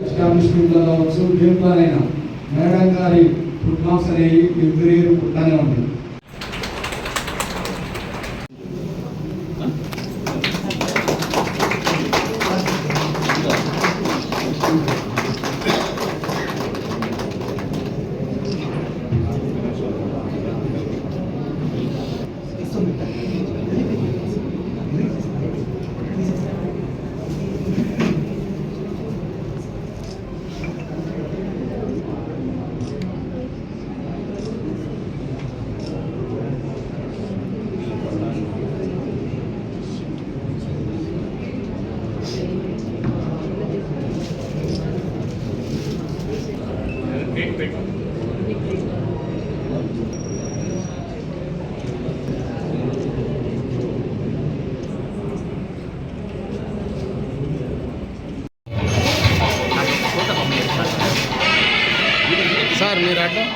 ఎస్టాబ్లిష్మెంట్లో కావచ్చు దేంట్లోనైనా మేడం గారి ఫుడ్ మాఫ్స్ అనేవి పుట్టానే ఉంటుంది సార్ మీరు అడ్డం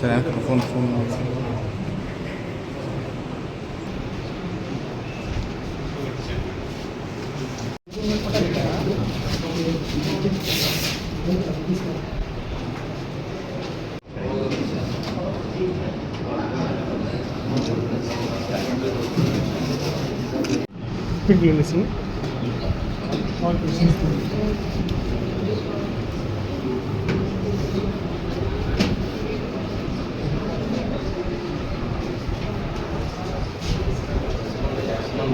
సరే ఫోన్ ఫోన్. All questions. 아,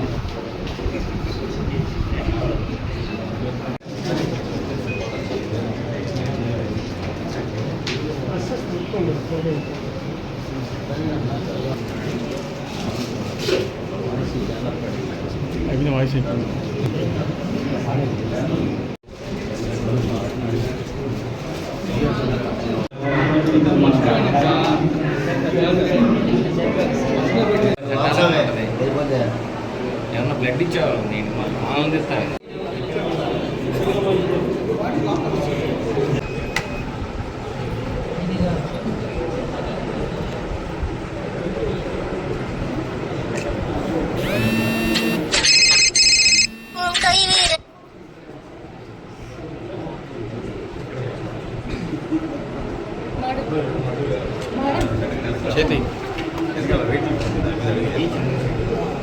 여기는 와이스. 있고 ఆనందిస్తాయి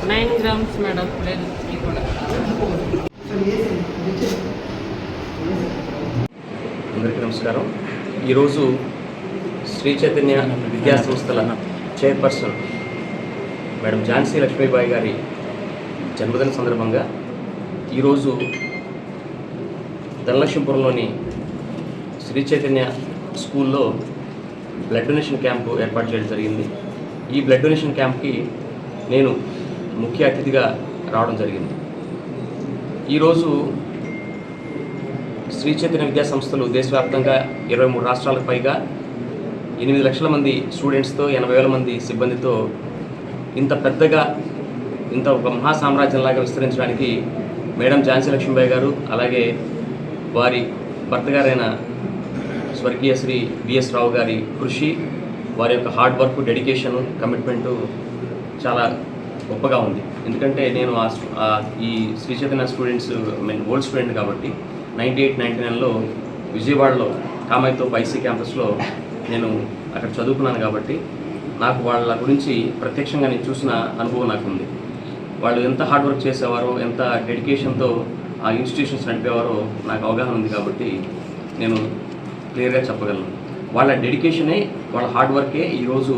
Nine grams, madam. అందరికీ నమస్కారం. ఈరోజు శ్రీ చైతన్య విద్యా సంస్థల చైర్పర్సన్ మేడం ఝాన్సీ లక్ష్మీబాయి గారి జన్మదిన సందర్భంగా ఈరోజు ధనలక్ష్మీపురంలోని శ్రీ చైతన్య స్కూల్లో బ్లడ్ డొనేషన్ క్యాంపు ఏర్పాటు చేయడం జరిగింది. ఈ బ్లడ్ డొనేషన్ క్యాంప్కి నేను ముఖ్య అతిథిగా రావడం జరిగింది. ఈరోజు శ్రీ చైతన్య విద్యా సంస్థలు దేశవ్యాప్తంగా ఇరవై మూడు రాష్ట్రాలకు పైగా ఎనిమిది లక్షల మంది స్టూడెంట్స్తో ఎనభై వేల మంది సిబ్బందితో ఇంత పెద్దగా ఇంత ఒక మహాసామ్రాజ్యంలాగా విస్తరించడానికి మేడం ఝాన్సీ లక్ష్మీబాయి గారు అలాగే వారి భర్త గారైన స్వర్గీయ శ్రీ విఎస్ రావు గారి కృషి వారి యొక్క హార్డ్ వర్క్ డెడికేషను కమిట్మెంటు చాలా గొప్పగా ఉంది. ఎందుకంటే నేను ఆ ఈ Sri Chaitanya students mean old student కాబట్టి నైంటీ ఎయిట్ నైంటీ నైన్లో విజయవాడలో కామాయితో పైసీ క్యాంపస్లో నేను అక్కడ చదువుకున్నాను కాబట్టి నాకు వాళ్ళ గురించి ప్రత్యక్షంగా నేను చూసిన అనుభవం నాకు ఉంది వాళ్ళు ఎంత హార్డ్ వర్క్ చేసేవారో ఎంత డెడికేషన్తో ఆ ఇన్స్టిట్యూషన్స్ నడిపేవారో నాకు అవగాహన ఉంది కాబట్టి నేను క్లియర్గా చెప్పగలను. వాళ్ళ డెడికేషనే వాళ్ళ హార్డ్ వర్కే ఈరోజు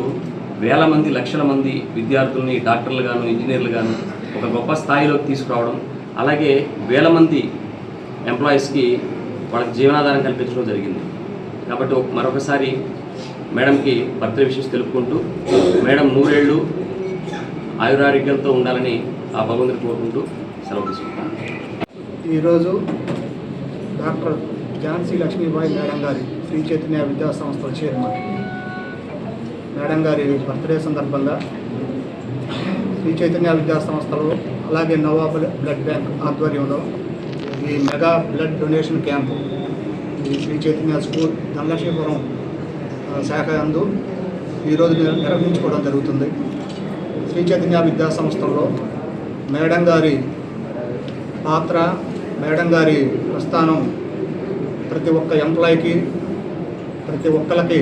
వేల మంది లక్షల మంది విద్యార్థుల్ని డాక్టర్లు గాను ఇంజనీర్లు గాను ఒక గొప్ప స్థాయిలోకి తీసుకురావడం అలాగే వేల మంది ఎంప్లాయీస్కి వాళ్ళకి జీవనాధారం కల్పించడం జరిగింది. కాబట్టి మరొకసారి మేడంకి బర్త్డే విషయం తెలుపుకుంటూ మేడం నూరేళ్ళు ఆయురారోగ్యంతో ఉండాలని ఆ భగవంతుని కోరుకుంటూ సెలవు తీసుకుంటాను. ఈరోజు డాక్టర్ ఝాన్సీ లక్ష్మీబాయి మేడం గారి శ్రీ చైతన్య విద్యా సంస్థ చైర్మన్. మేడం గారి బర్త్డే సందర్భంగా శ్రీ చైతన్య విద్యా సంస్థలో అలాగే నవా బ్లడ్ బ్యాంక్ ఆధ్వర్యంలో ఈ మెగా బ్లడ్ డొనేషన్ క్యాంపు ఈ శ్రీ చైతన్య స్కూల్ ధనలక్ష్మీపురం శాఖ అందు ఈరోజు నిర్వహించుకోవడం జరుగుతుంది. శ్రీ చైతన్య విద్యా సంస్థలో మేడం గారి పాత్ర మేడం గారి ప్రస్థానం ప్రతి ఒక్క ఎంప్లాయీకి ప్రతి ఒక్కరికి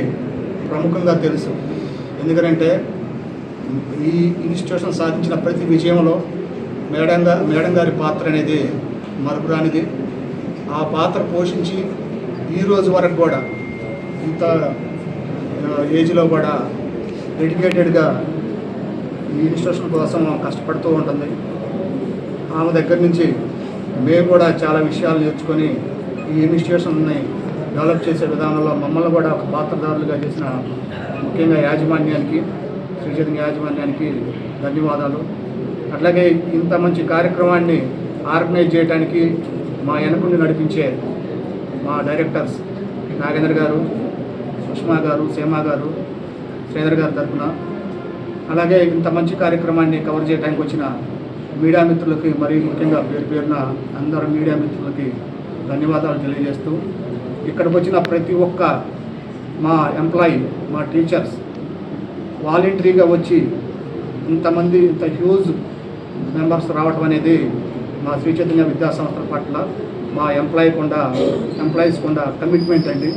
ప్రముఖంగా తెలుసు. ఎందుకంటే ఈ ఇన్స్టిట్యూషన్ సాధించిన ప్రతి విజయంలో మేడం మేడం గారి పాత్ర అనేది మరపురానిది ఆ పాత్ర పోషించి ఈ రోజు వరకు కూడా ఇంత ఏజ్లో కూడా డెడికేటెడ్గా ఈ ఇన్స్టిట్యూషన్ కోసం కష్టపడుతూ ఉంటుంది. ఆమె దగ్గర నుంచి మేము కూడా చాలా విషయాలు నేర్చుకొని ఈ ఇన్స్టిట్యూషన్ని డెవలప్ చేసే విధానంలో మమ్మల్ని కూడా ఒక పాత్రదారులుగా చేసిన ముఖ్యంగా యాజమాన్యానికి శ్రీచైతన్య యాజమాన్యానికి ధన్యవాదాలు. అట్లాగే ఇంత మంచి కార్యక్రమాన్ని ఆర్గనైజ్ చేయడానికి మా వెనకుండి నడిపించే మా డైరెక్టర్స్ నాగేంద్ర గారు సుష్మా గారు సీమా గారు శ్రీధర్ గారి తరఫున అలాగే ఇంత మంచి కార్యక్రమాన్ని కవర్ చేయడానికి వచ్చిన మీడియా మిత్రులకి మరియు ముఖ్యంగా పేరు పేరున అందరు మీడియా మిత్రులకి ధన్యవాదాలు తెలియజేస్తూ ఇక్కడికి వచ్చిన ప్రతి ఒక్క మా ఎంప్లాయీ మా టీచర్స్ వాలంటరీగా వచ్చి ఇంతమంది ఇంత హ్యూజ్ మెంబర్స్ రావటం అనేది మా శ్రీ చైతన్య విద్యా సంస్థల పట్ల మా ఎంప్లాయీ కొండ ఎంప్లాయీస్ కొండ కమిట్మెంట్ అండి.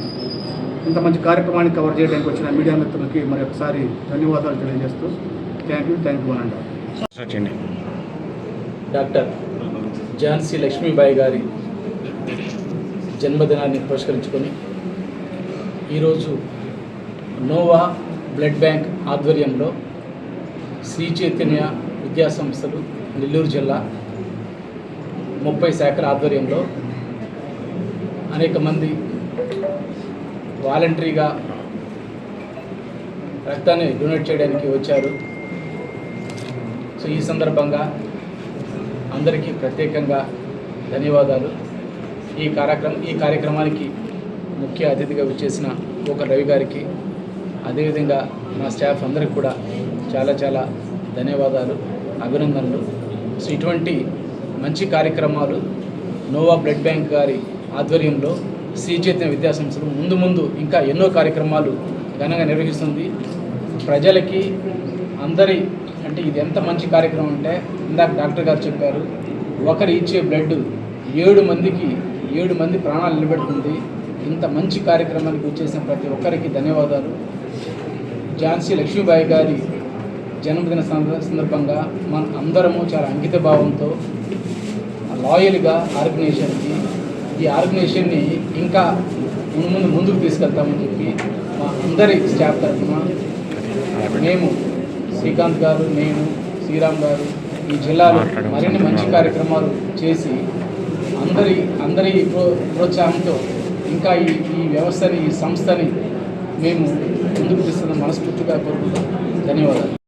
ఇంత మంచి కార్యక్రమాన్ని కవర్ చేయడానికి వచ్చిన మీడియా మిత్రులకి మరొకసారి ధన్యవాదాలు తెలియజేస్తూ థ్యాంక్ యూ థ్యాంక్ యూ అనండి. డాక్టర్ ఝాన్సీ లక్ష్మీబాయి గారి జన్మదినాన్ని పురస్కరించుకొని ఈరోజు నోవా బ్లడ్ బ్యాంక్ ఆధ్వర్యంలో శ్రీ చైతన్య విద్యా సంస్థలు నెల్లూరు జిల్లా ముప్పై శాఖల ఆధ్వర్యంలో అనేక మంది వాలంటరీగా రక్తాన్ని డొనేట్ చేయడానికి వచ్చారు. సో ఈ సందర్భంగా అందరికీ ప్రత్యేకంగా ధన్యవాదాలు. ఈ కార్యక్రమం ఈ కార్యక్రమానికి ముఖ్య అతిథిగా వచ్చేసిన ఒక రవి గారికి అదేవిధంగా నా స్టాఫ్ అందరికి కూడా చాలా చాలా ధన్యవాదాలు అభినందనలు. సో ఇటువంటి మంచి కార్యక్రమాలు నోవా బ్లడ్ బ్యాంక్ గారి ఆధ్వర్యంలో శ్రీ చైతన్య విద్యాసంస్థలు ముందు ముందు ఇంకా ఎన్నో కార్యక్రమాలు ఘనంగా నిర్వహిస్తుంది. ప్రజలకి అందరి అంటే ఇది ఎంత మంచి కార్యక్రమం అంటే ఇందాక డాక్టర్ గారు చెప్పారు ఒకరు ఇచ్చే బ్లడ్ ఏడు మందికి ఏడు మంది ప్రాణాలు నిలబెడుతుంది. ఇంత మంచి కార్యక్రమానికి వచ్చేసిన ప్రతి ఒక్కరికి ధన్యవాదాలు. ఝాన్సీ లక్ష్మీబాయి గారి జన్మదిన సందర్భంగా మన అందరము చాలా అంకిత భావంతో లాయల్గా ఆర్గనైజేషన్కి ఈ ఆర్గనైజేషన్ని ఇంకా ముందు ముందు ముందుకు తీసుకెళ్తామని చెప్పి మా అందరి స్టాఫ్ తరఫున మేము శ్రీకాంత్ గారు నేను శ్రీరామ్ గారు ఈ జిల్లాలో మరిన్ని మంచి కార్యక్రమాలు చేసి అందరి అందరి ప్రో ప్రోత్సాహంతో ఇంకా ఈ ఈ వ్యవస్థని ఈ సంస్థని మేము ముందుకు తీసుకున్న మనస్ఫూర్తిగా కోరుకుంటాం ధన్యవాదాలు.